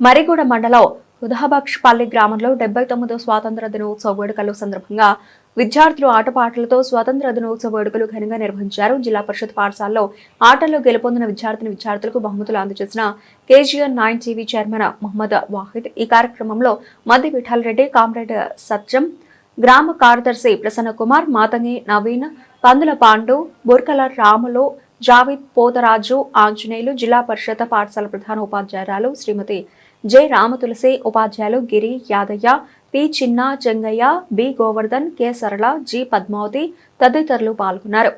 మరిగూడ మండలం ఉదహబక్షపల్లి గ్రామంలో డెబ్బై తొమ్మిదో స్వాతంత్ర దినోత్సవ వేడుకల సందర్భంగా విద్యార్థులు ఆటపాటలతో స్వాతంత్ర దినోత్సవ వేడుకలు ఘనంగా నిర్వహించారు. జిల్లా పరిషత్ పాఠశాలలో ఆటల్లో గెలుపొందిన విద్యార్థిని విద్యార్థులకు బహుమతులు అందజేసిన KGN nine TV chairman Mohammed Wahid. ఈ కార్యక్రమంలో మద్ది విఠాలరెడ్డి కామ్రేడ్ సత్యం గ్రామ కార్యదర్శి ప్రసన్న కుమార్ మాతంగి నవీన్ పందుల పాండు బుర్కల రాములు జావిద్ పోతరాజు ఆంజనేయులు జిల్లా పరిషత్ పాఠశాల ప్రధాన ఉపాధ్యాయురాలు శ్రీమతి జె రామతులసే ఉపాధ్యాయులు Giri Yadaiah P. Chinna Jangaiah B. Govardhan K. Sarala G. Padmavathi తదితరులు పాల్గొన్నారు.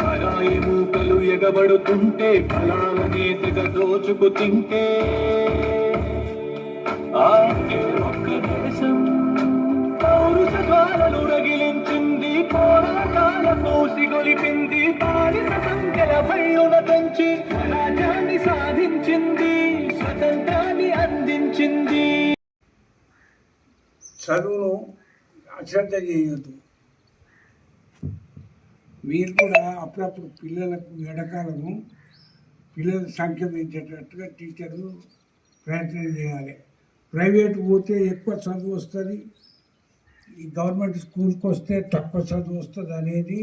పరాయి మూకలు ఎగబడుతుంటే ఫలాలనే తెగ దోచుకు తింటే ఆ ఒక్క దేశం పౌరుషాలను రగిలించింది పోరాటాల పోసి గొలిపింది బానిస సంఖ్యల భయున పెంచి రాజ్యాన్ని సాధించింది స్వతంత్రాన్ని అందించింది. చదువును అశ్రద్ధ చేయొద్దు. మీరు కూడా అప్పుడప్పుడు పిల్లలకు ఎడకాలము పిల్లల సంఖ్య పెంచేటట్టుగా టీచర్లు ప్రయత్నం చేయాలి. ప్రైవేట్ పోతే ఎక్కువ చదువు వస్తుంది. ఈ గవర్నమెంట్ స్కూల్కి వస్తే తక్కువ చదువు వస్తుంది అనేది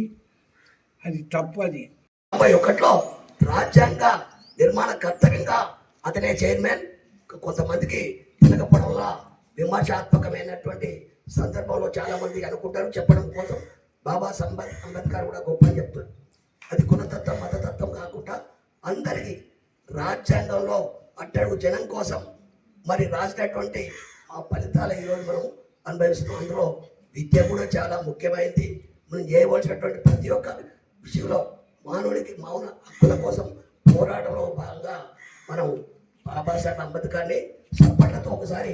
అది తప్పది తొంభై ఒకటిలో రాజ్యాంగ నిర్మాణ కర్తవ్యంగా అతనే చైర్మన్. కొంతమందికి తినకపోవడం వల్ల విమర్శాత్మకమైనటువంటి సందర్భంలో చాలామంది అనుకుంటారు చెప్పడం కోసం. బాబా సంబర్ అంబేద్కర్ కూడా గొప్ప అని అది కులతత్వం మతతత్వం కాకుండా అందరికీ రాజ్యాంగంలో అట్టడుగు జనం కోసం మరి రాసినటువంటి ఆ ఫలితాలు ఈరోజు మనం అనుభవిస్తున్నాం. అందులో విద్య కూడా చాలా ముఖ్యమైనది మనం చేయవలసినటువంటి ప్రతి ఒక్క విషయంలో మానవుడికి మౌన హక్కుల కోసం పోరాటంలో భాగంగా మనం బాబాసాహెబ్ అంబేద్కర్ని సప్పట్లతో ఒకసారి